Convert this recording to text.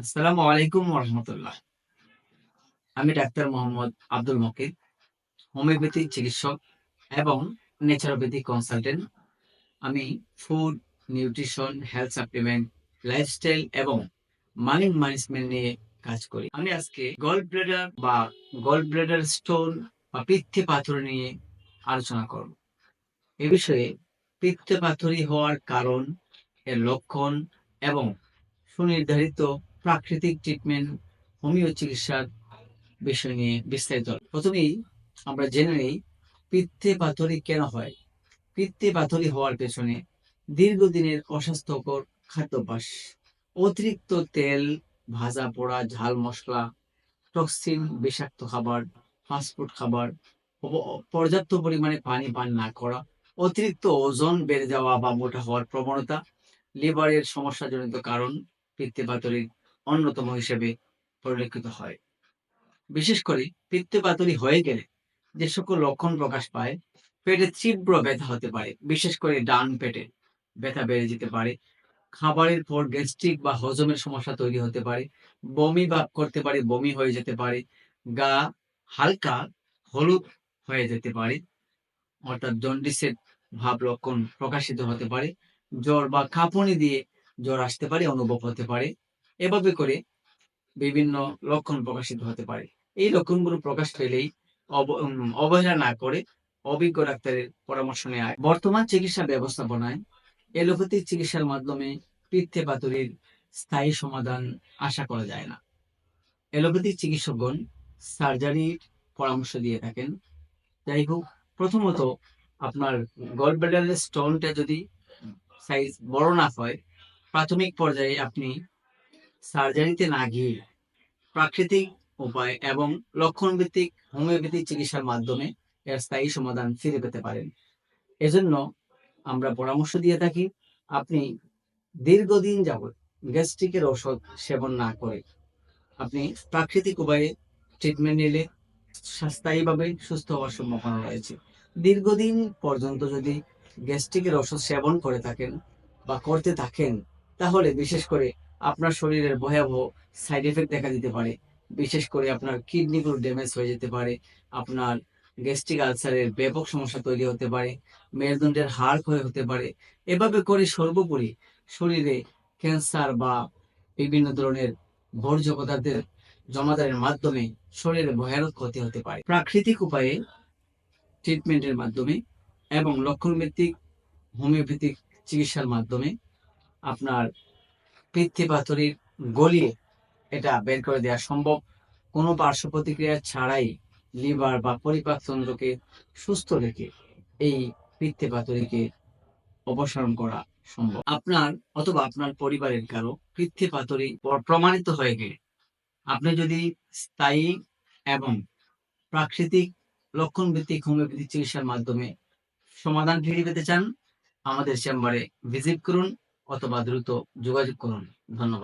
আসসালামু আলাইকুম রহমতুল্লাহ আমি ডাক্তার মোহাম্মদ আব্দুল মকিদ হোমিওপ্যাথি চিকিৎসক এবং ন্যাচারোপ্যাথি কনসালটেন্ট আমি food nutrition health supplement lifestyle এবং মানি ম্যানেজমেন্ট নিয়ে কাজ করি। আমি আজকে গল্ড ব্লেডার বা গল্ড ব্লেডার স্টোন বা পিত্তে পাথর নিয়ে আলোচনা করব। এ বিষয়ে পিত্তে পাথরি হওয়ার কারণ, এর লক্ষণ এবং সুনির্ধারিত প্রাকৃতিক ট্রিটমেন্ট হোমিও চিকিৎসার বিষয় নিয়ে বিস্তারিত। প্রথমেই আমরা জেনে নেই পিত্তে পাথরি কেন হয়। পিত্তে পাথরি হওয়ার পেছনে দীর্ঘদিনের অস্বাস্থ্যকর খাদ্যাভ্যাস, অতিরিক্ত তেল, ভাজা পোড়া, ঝাল মশলা টক্সিন বিষাক্ত খাবার ফাস্টফুড খাবার পর্যাপ্ত পরিমাণে পানি পান না করা, অতিরিক্ত ওজন বেড়ে যাওয়া বা মোটা হওয়ার প্রবণতা, লিভারের সমস্যাজনিত কারণ পিত্তপাতলির অন্যতম হিসেবে পরিলক্ষিত হয়। বিশেষ করে পিত্তপাতলি হয়ে গেলে যে সকল লক্ষণ প্রকাশ পায়, পেটে তীব্র ব্যথা হতে পারে। বিশেষ করে ডান পেটে ব্যথা বেড়ে যেতে পারে। খাবারের পর গ্যাস্ট্রিক বা হজমের সমস্যা তৈরি হতে পারে। বমি ভাব করতে পারে, বমি হয়ে যেতে পারে। গা হালকা হলুদ হয়ে যেতে পারে। অর্থাৎ জন্ডিসের ভাব লক্ষণ প্রকাশিত হতে পারে। জ্বর বা কাঁপুনি দিয়ে জ্বর আসতে পারে, অনুভব হতে পারে। এভাবে করে বিভিন্ন লক্ষণ প্রকাশিত হতে পারে। এই লক্ষণগুলো প্রকাশ পেলেই অব- অবহেলা না করে অভিজ্ঞ ডাক্তারের পরামর্শ হয়। বর্তমান চিকিৎসা ব্যবস্থাপনায় এলোপ্যাথিক চিকিৎসার মাধ্যমে পিত্তে পাতুরির স্থায়ী সমাধান আশা করা যায় না। এলোপ্যাথিক চিকিৎসকগণ সার্জারির পরামর্শ দিয়ে থাকেন। যাই হোক, প্রথমত আপনার গল ব্লাডারের স্টোনটা যদি সাইজ বড় না হয়, প্রাথমিক পর্যায়ে আপনি সার্জারিতে না গিয়ে প্রাকৃতিক উপায় এবং লক্ষণ ভিত্তিক হোমিওপ্যাথিক চিকিৎসার মাধ্যমে এর স্থায়ী সমাধান ফিরে পেতে পারেন। এজন্য আমরা পরামর্শ দিয়ে থাকি, আপনি দীর্ঘদিন যাবৎ গ্যাস্ট্রিকের ওষুধ সেবন না করে আপনি প্রাকৃতিক উপায়ে ট্রিটমেন্ট নিলে স্থায়ীভাবে সুস্থ হওয়ার সম্ভাবনা রয়েছে। দীর্ঘদিন পর্যন্ত যদি গ্যাস্ট্রিকের ওষুধ সেবন করে থাকেন বা করতে থাকেন, তাহলে বিশেষ করে আপনার শরীরের ভয়াবহ সাইড এফেক্ট দেখা দিতে পারে। বিশেষ করে আপনার কিডনিগুলো ড্যামেজ হয়ে যেতে পারে, আপনার গ্যাস্ট্রিক আলসারের ব্যাপক সমস্যা তৈরি হতে পারে, মেরুদণ্ডের হাড় ক্ষয় হতে পারে। এভাবে করে সর্বোপরি শরীরে ক্যান্সার বা বিভিন্ন ধরনের বর্জ্য পদার্থের জমাদারের মাধ্যমে শরীরে ভয়ানক ক্ষতি হতে পারে। প্রাকৃতিক উপায়ে ট্রিটমেন্টের মাধ্যমে এবং লক্ষণভিত্তিক, হোমিওপ্যাথিক চিকিৎসার মাধ্যমে আপনার পিত্তে পাথরির গলিয়ে এটা বের করে দেওয়া সম্ভব। কোনো পার্শ্ব প্রতিক্রিয়া ছাড়াই লিভার বা পরিপাক তন্ত্রকে সুস্থ রেখে এই পিত্তে পাথরিকে অপসারণ করা সম্ভব। আপনার অথবা আপনার পরিবারের কারও পিত্তে পাথরি প্রমাণিত হয়ে গেলে আপনি যদি স্থায়ী এবং প্রাকৃতিক লক্ষণ ভিত্তিক হোমিওপ্যাথি চিকিৎসার মাধ্যমে সমাধান ফিরে পেতে চান, আমাদের চেম্বারে ভিজিট করুন। অথবা দ্রুত যোগাযোগ করুন ধন্যবাদ